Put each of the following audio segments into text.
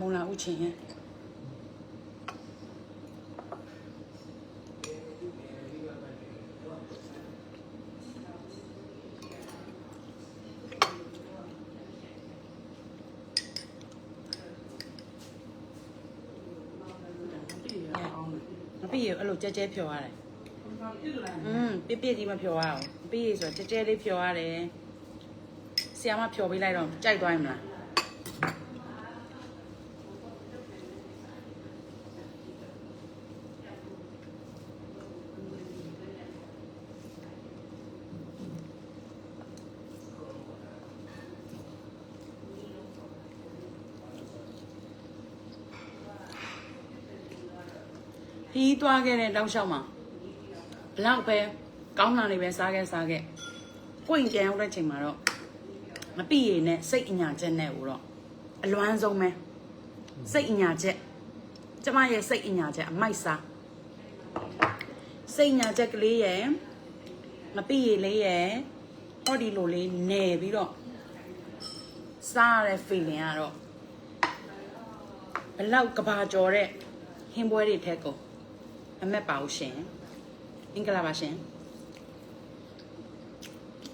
မုံလာဥချင်းရဲ့မပြည့်ရအဲ့လိုကြဲကြဲဖြော်ရတယ်อืมပြည့်ပြည့်ကြီးမဖြော်ရအောင်ပြည့်ရဆိုတော့ကြဲကြဲလေးဖြော်ရတယ်ဆီယာမဖြော်ပေးလိုက်တော့ကြိုက်သွားရင်မလား ခီးသွားခဲ့တဲ့တောက်လျှောက်မှာဘလောက်ပဲကောင်းတာတွေပဲစားခဲ့စားခဲ့ပွင့်ကြံရောက်တဲ့ချိန်မှာတော့မပြည့်ရည်နဲ့စိတ်အညာချက်နဲ့ဟိုတော့အလွမ်းဆုံးပဲစိတ်အညာချက်ကျမရဲ့စိတ်အညာချက်အမိုက်စားစိတ်အညာချက်ကလေးရဲ့မပြည့်ရည်လေးရဲ့ဟောဒီလိုလေးနေပြီးတော့စားရတဲ့ feeling ကတော့ဘလောက်ကဘာကြော်တဲ့ဟင်းပွဲတွေထက်ကိုအ မက်ပါဦးရှင်အင်္ဂလာပါရှင်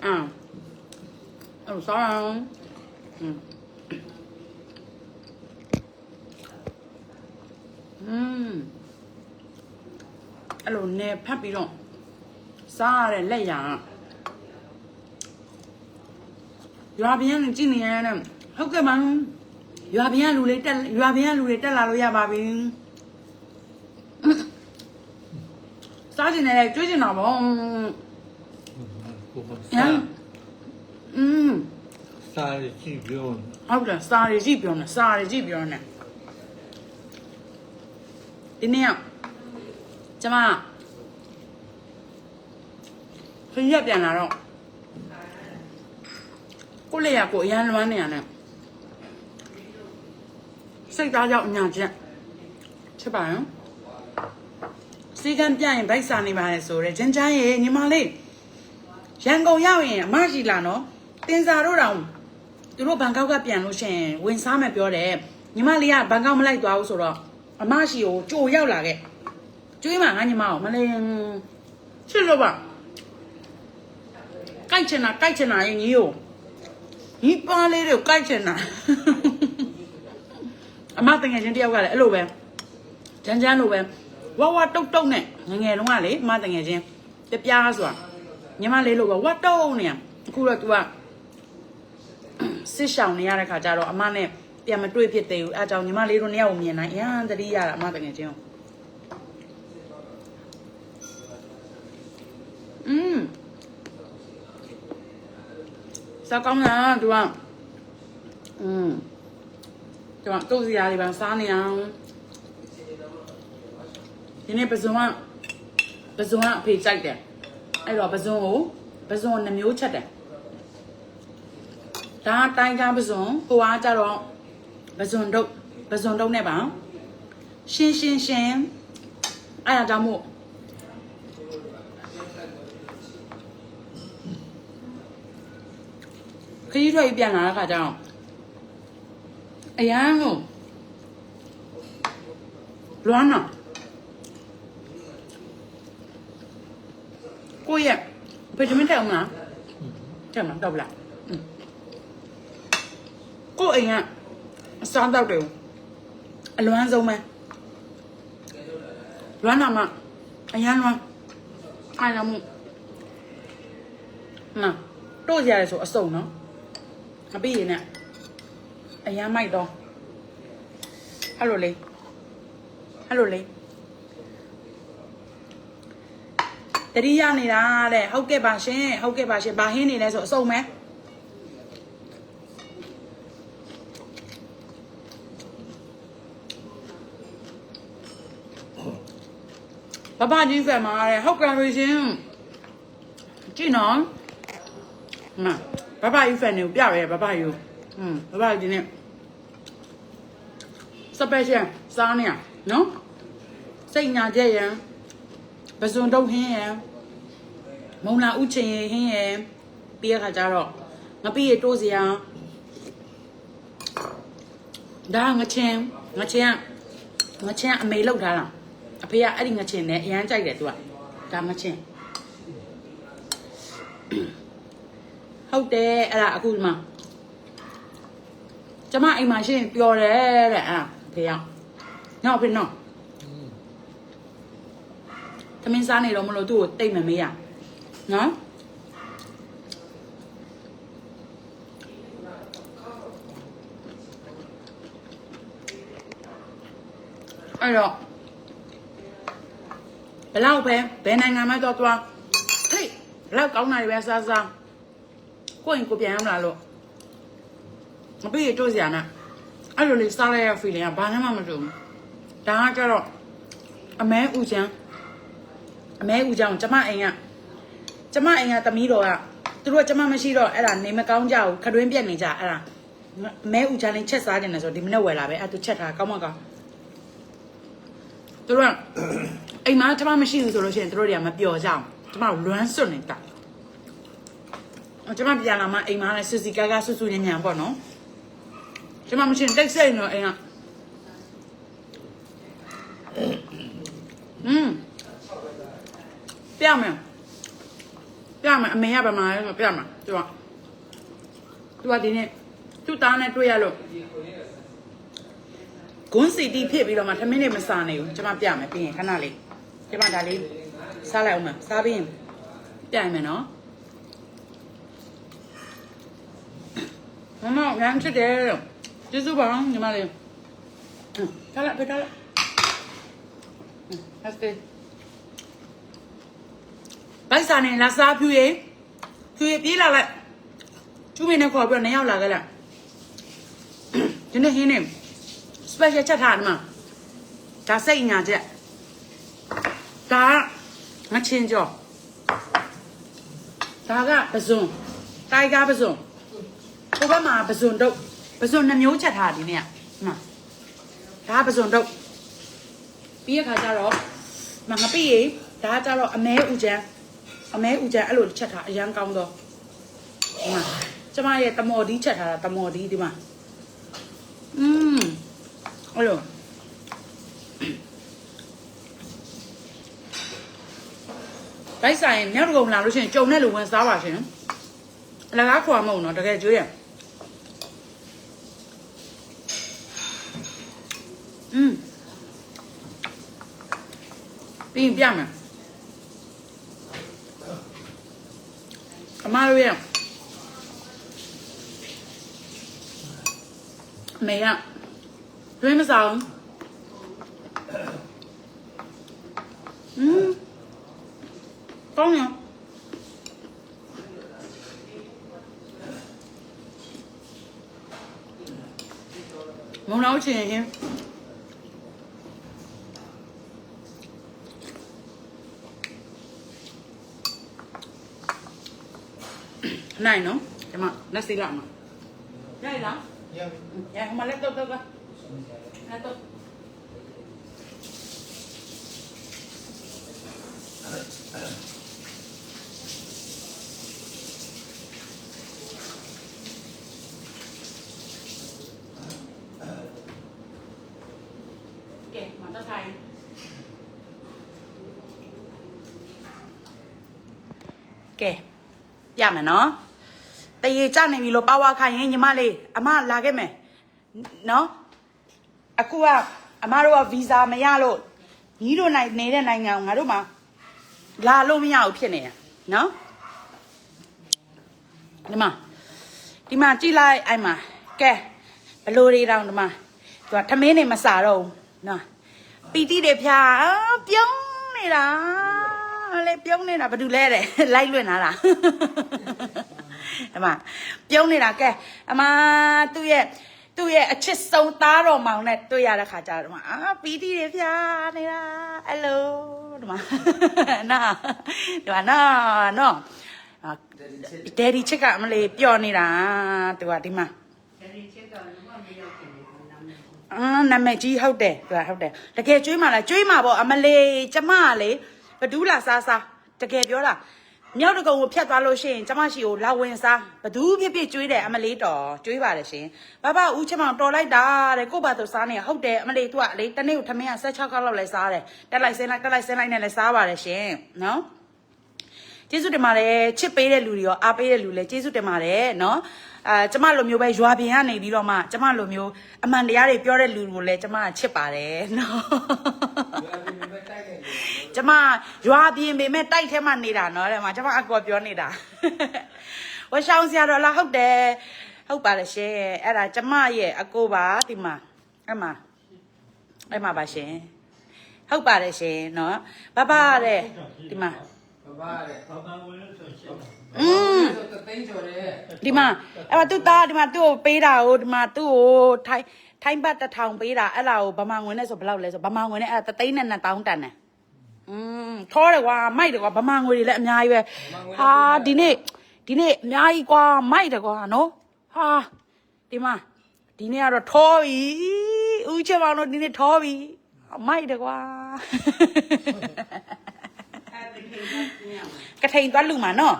အာအဲ့လိုစားအောင်อืมอืมအဲ့လိုနေဖတ်ပြီးတော့စားရတဲ့လက်ရရွာပြန်ကြည့်နေရတဲ့ဟုတ်ကဲ့ပါရွာပြန်လူလေးတက်ရွာပြန်လူလေးတက်လာလို့ရပါပြီ ကျင်တယ်ကျွေးကျင်တာပေါ့ကိုမဟစားမ်อืมစားရကြည့်ပြောဟုတ်တယ်စားရကြည့်ပြောနေစားရကြည့်ပြောနေဒီနေ့ကကျမခင်းရက်ပြန်လာတော့ကိုလေးရကိုအရန်လွမ်းနေရတယ်စိတ်သားကြောင့်အညာချက်ချက်ပါရင် စီကံပြရင်ဗိုက်စာနေပါလေဆိုရဲချမ်းချမ်းရေညီမလေးရန်ကုန်ရောက်ရင်အမရှိလာနော်တင်စာတို့တောင်သူတို့ဘန်ကောက်ကပြန်လို့ရှရင်ဝင်စားမယ်ပြောတယ်ညီမလေးကဘန်ကောက်မလိုက်သွားဘူးဆိုတော့အမရှိကိုကြိုရောက်လာခဲ့ကျွေးမှာငါညီမကိုမလေးချစ်လို့ပါကြိုက်ချင်တာကြိုက်ချင်တာရင်ကြီးကိုညီပါလေးတွေကိုကြိုက်ချင်တာအမတငယ်ချင်းတယောက်ကလည်းအဲ့လိုပဲဂျန်းဂျန်းလိုပဲ ဝါဝါတုတ်တုတ်နဲ့ငယ်ငယ်တုန်းကလေအမတငယ်ချင်းတပြားဆိုတာညီမလေးလိုပဲဝါတုတ်နေရအခုတော့ तू က စစ်ရှောင်နေရတဲ့ခါကျတော့အမနဲ့ပြန်မတွေ့ဖြစ်သေးဘူးအဲအကြောင်းညီမလေးတို့နှစ်ယောက်ကိုမြင်နိုင်အရန်တတိရတာအမတကယ်ချင်းอืมစကောင်းလားသူကอืมသူကတုတ်စီရာလေးပါစားနေအောင် ဒီနေ့ပဇွန်ကပဇွန်ကအဖေကြိုက်တယ်အဲ့တော့ပဇွန်ကိုပဇွန်နှမျိုးချက်တယ်ဒါတိုင်းကားပစွန်ကိုအားကြတော့ပစွန်တုတ်ပစွန်တုတ်နဲ့ပါရှင်းရှင်းရှင်းအဲ့ဒါကြောင့်မို့ခရီးထွက်ပြီးပြန်လာတဲ့ခါကျတော့အရန်ကိုလွမ်းတော့ ကိုယ့်ရဲ့ဗီတာမင်တက်အောင်လားတက်မှာတော့ဗလားကိုယ့်အိမ်ကအစားတောက်တယ်အလွမ်းဆုံးပဲလွမ်းတာမှအရန်လွမ်းအားရမှုနာတို့ကြရတယ်ဆိုအစုံနော်အပြီးရင်နဲ့အရန်မိုက်တော့ဟယ်လိုလေးဟယ်လိုလေး တတိယနေတာတဲ့ဟုတ်ကဲ့ပါရှင်ဟုတ်ကဲ့ပါရှင်ဘာဟင်းနေလဲဆိုအစုံပဲဘဘကြီးဖက်မှာတဲ့ဟုတ်ကဲ့လို့ရှင်ကြည့်နော်မဘဘကြီးဖက်နေကိုပြရဲဘဘကြီးကိုอืมဘဘကြီးနေစပယ်ရှယ်စားနေရနော်စိတ်ညာကျက်ရန် ပဇွန်တုတ်ဟင်းရန်မုံလာဥချင်ရဟင်းရန်ပြီးရခါကျတော့ငပိရတိုးစရာဒါငချင်းငချင်းကငချင်းကအမေလောက်ထားတာအဖေကအဲ့ဒီငချင်းနဲ့အရန်ကြိုက်တယ်သူကဒါငချင်းဟုတ်တယ်အဲ့ဒါအခုဒီမှာကျမအိမ်မှာရှင်းပျော်တယ်တဲ့အဲ့ဒါအဖေကနော်အဖေနော် သမင်းစားနေတော့မလို့သူ့ကိုတိတ်မမေးရနော်အဲ့တော့ဘယ်လောက်ပဲဘယ်နိုင်ငံမှတော့သွားဟေးဘယ်လောက်ကောင်းတာတွေပဲစားစားကိုယ့်ရင်ကိုယ်ပြန်ရမလားလို့မပြီးရတို့စရာနာအဲ့လိုလေးစားလိုက်ရ feeling ကဘာမှမတူဘူးဒါကကြတော့အမဲဥချမ်း အမဲဥချမ်းကိုကျမအိမ်ကကျမအိမ်ကသမီးတော်ကသူတို့ကကျမမရှိတော့အဲ့ဒါနေမကောင်းကြဘူးခတွင်းပြက်နေကြအဲ့ဒါအမဲဥချမ်းလေးချက်စားကြတယ်ဆိုဒီမနေ့ဝယ်လာပဲအဲ့သူချက်ထားကောင်းမကောင်းသူတို့ကအိမ်မှာကျမမရှိဘူးဆိုလို့ရှိရင်သူတို့တွေကမပျော်ကြအောင်ကျမတို့လွမ်းစွတ်နေတာကျမပြန်လာမှအိမ်မှာလည်းစစ်စီကားကားဆူဆူညံ့ညံ့ပေါ့နော်ကျမမရှိရင်တိတ်ဆိတ်နေတော့အိမ်ကอืมပြ မယ်ပြမယ်အမေကဗမာလဲဆိုပြမယ်သူကသူကဒီနေ့သူ့သားနဲ့တွေ့ရလို့ဂွန်းစီတီဖြစ်ပြီးတော့မှထမင်းတွေမစားနိုင်ဘူးကျွန်မပြမယ်ပြီးရင်ခဏလေးကျွန်မဒါလေးစားလိုက်အောင်မစားပြီးရင်ပြိုင်မယ်နော်မမငန်းချစ်တယ်ကျေးဇူးပါညီမလေးဟမ်ထားလိုက်ပြထားလိုက်ဟမ်ဟတ်တေ ဘိုက်စားနေလာစားဖြူရေဖြူရေပြေးလာလိုက်ကျူးမင်းနဲ့ခေါ်ပြီးတော့နှစ်ယောက်လာခဲ့လိုက်ဒီနေ့ဟင်းနေ special ချက်ထားတယ်မှာဒါစိတ်ညာချက်ဒါငချင်းကြောဒါကပဇွန်တိုက်ကားပဇွန်ဟိုဘက်မှာပဇွန်တုတ်ပဇွန်နှမျိုးချက်ထားတယ်ဒီနေ့ကမှာဒါပဇွန်တုတ်ပြီးရခါကျတော့မငပိရေဒါကကျတော့အမဲဥချမ်း အမဲဥချမ်းအဲ့လိုချက်ထားအရန်ကောင်းတော့ဒီမှာကျမရဲ့တမော်ဒီချက်ထားတာတမော်ဒီဒီမှာอืม အဲ့လိုဘိုက်ဆိုင်မြောက်တကုံလာလို့ရှိရင်ကြုံတဲ့လူဝင်စားပါရှင်အလကားခွာမဟုတ်နော်တကယ်ကြွေးရอืมပြီးရင်ပြမယ် အမတို့ရဲ့အမေကတွင်းမဆောင် อืมကောင်းရမုံနောက်ချင်ရင်နိုင်နော်ဒီမှာလက်စီ တော့တော့ကလက်တော့ကဲမတော်ထိုင်ကဲပြမယ်နော်တရေကြနေပြီလို့ပါဝါခိုင်ရင်ညီမလေးအမလာခဲ့မယ်နော်အခုကအမတို့ကဗီဇာမရလို့ညီတို့နိုင်နေတဲ့နိုင်ငံကိုငါတို့မှာလာလို့မရဘူးဖြစ်နေတာနော်ဒီမှာဒီမှာကြည့်လိုက်အဲ့မှာကဲဘလို့တွေတောင်ဒီမှာသူကထမင်းနေမစားတော့ဘူးနော်ပီတိတွေဖြာအာပြုံးနေတာလေပြုံးနေတာဘာတူလဲတဲ့လိုက်လွင့်လာတာ အမပြုံးနေတာကဲအမသူ့ရဲ့သူ့ရဲ့အချစ်ဆုံးသားတော်မောင်နဲ့တွေ့ရတဲ့ခါကျတော့အာပီတိတွေဖြာနေတာအဲ့လိုဒီမှာနာဒီမှာနာနော်ဒယ်ဒီချစ်ကအမလေးပျော်နေတာသူကဒီမှာအာနာမည်ကြီးဟုတ်တယ်သူကဟုတ်တယ်တကယ်ကျွေးမှလားကျွေးမှာပေါ့အမလေးကျမကလေဘဒူးလာစားစားတကယ်ပြောတာ မြောက်တကုံကိုဖြတ်သွားလို့ရှိရင်ကျမရှိကိုလာဝင်စားဘသူဖြစ်ဖြစ်ကျွေးတယ်အမလေးတော်ကျွေးပါတယ်ရှင်ဘဘဦးချမောင်တော်လိုက်တာတဲ့ကို့ဘာသူစားနေဟုတ်တယ်အမလေးသူကလေတနေ့ကိုထမင်းက16ခေါက်လောက်လဲစားတယ်တက်လိုက်ဆင်းလိုက်တက်လိုက်ဆင်းလိုက်နဲ့လဲစားပါတယ်ရှင်နော်ကျေးဇူးတင်ပါတယ်ချစ်ပေးတဲ့လူတွေရောအားပေးတဲ့လူလည်းကျေးဇူးတင်ပါတယ်နော် အာကျမလိုမျိုးပဲရွာပြင်ကနေပြီးတော့မှကျမလိုမျိုးအမှန်တရားတွေပြောတဲ့လူကိုလည်းကျမချစ်ပါတယ်နော်ကျမရွာပြင်ပေမဲ့တိုက်ထဲမှာနေတာနော်တဲ့မှာကျမအကောပြောနေတာဝရှောင်းစရာတော့လားဟုတ်တယ်ဟုတ်ပါတယ်ရှင်အဲ့ဒါကျမရဲ့အကိုပါဒီမှာအဲ့မှာအဲ့မှာပါရှင်ဟုတ်ပါတယ်ရှင်နော်ဘဘတဲ့ဒီမှာ ဘာပါလဲ อืม တသိန်းကျော်တယ် ဒီမှာအဲ့မှာသူ့သားဒီမှာသူ့ကိုပေးတာကိုဒီမှာသူ့ကိုထိုင်းထိုင်းဘတ်တစ်ထောင်ပေးတာအဲ့လာကိုဗမာငွေနဲ့ဆိုဘယ်လောက်လဲဆိုဗမာငွေနဲ့အဲ့ဒါတသိန်းနဲ့နှစ်တောင်းတန်တယ်อืมထောတယ်ကွာမိုက်တယ်ကွာဗမာငွေတွေလည်းအများကြီးပဲဟာဒီနေ့ဒီနေ့အများကြီးကွာမိုက်တယ်ကွာနော်ဟာဒီမှာဒီနေ့ကတော့ထောပြီဦးချေမောင်တို့ဒီနေ့ထောပြီမိုက်တယ်ကွာ ကထိန်သွားလူမှာနော်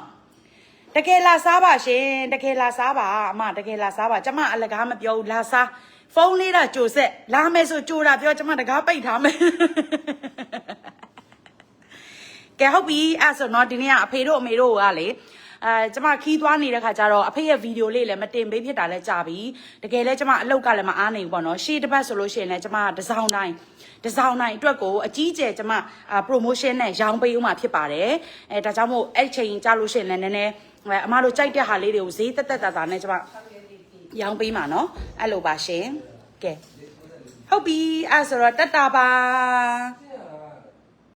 တကယ်လာစားပါရှင်တကယ်လာစားပါအမတကယ်လာစားပါကျမအလကားမပြောဘူးလာစားဖုန်းလေးတာကြိုဆက်လာမယ်ဆိုကြိုတာပြောကျမတကားပိတ်ထားမယ်ကဲဟုတ်ပြီအဲ့ဆိုတော့ဒီနေ့ကအဖေတို့အမေတို့ကလေ အဲကျမခီးသွားနေတဲ့ခါကျတော့အဖေရဲ့ဗီဒီယိုလေးလည်းမတင်ပေးဖြစ်တာလည်းကြာပြီတကယ်လဲကျမအလောက်ကလည်းမအားနိုင်ဘူးပေါ့နော်ရှေ့တစ်ပတ်ဆိုလို့ရှိရင်လည်းကျမတစ်စောင်းတိုင်းတစ်စောင်းတိုင်းအတွက်ကိုအကြီးကျယ်ကျမအာ promotion နဲ့ရောင်းပေးဦးမှာဖြစ်ပါတယ်အဲဒါကြောင့်မို့အဲ့ချိန်ကြာလို့ရှိရင်လည်းနည်းနည်းအဲအမတို့ကြိုက်တဲ့ဟာလေးတွေကိုဈေးတက်တက်တာတာနဲ့ကျမရောင်းပေးမှာနော်အဲ့လိုပါရှင်ကဲဟုတ်ပြီအဲ့ဆိုတော့တက်တာပါ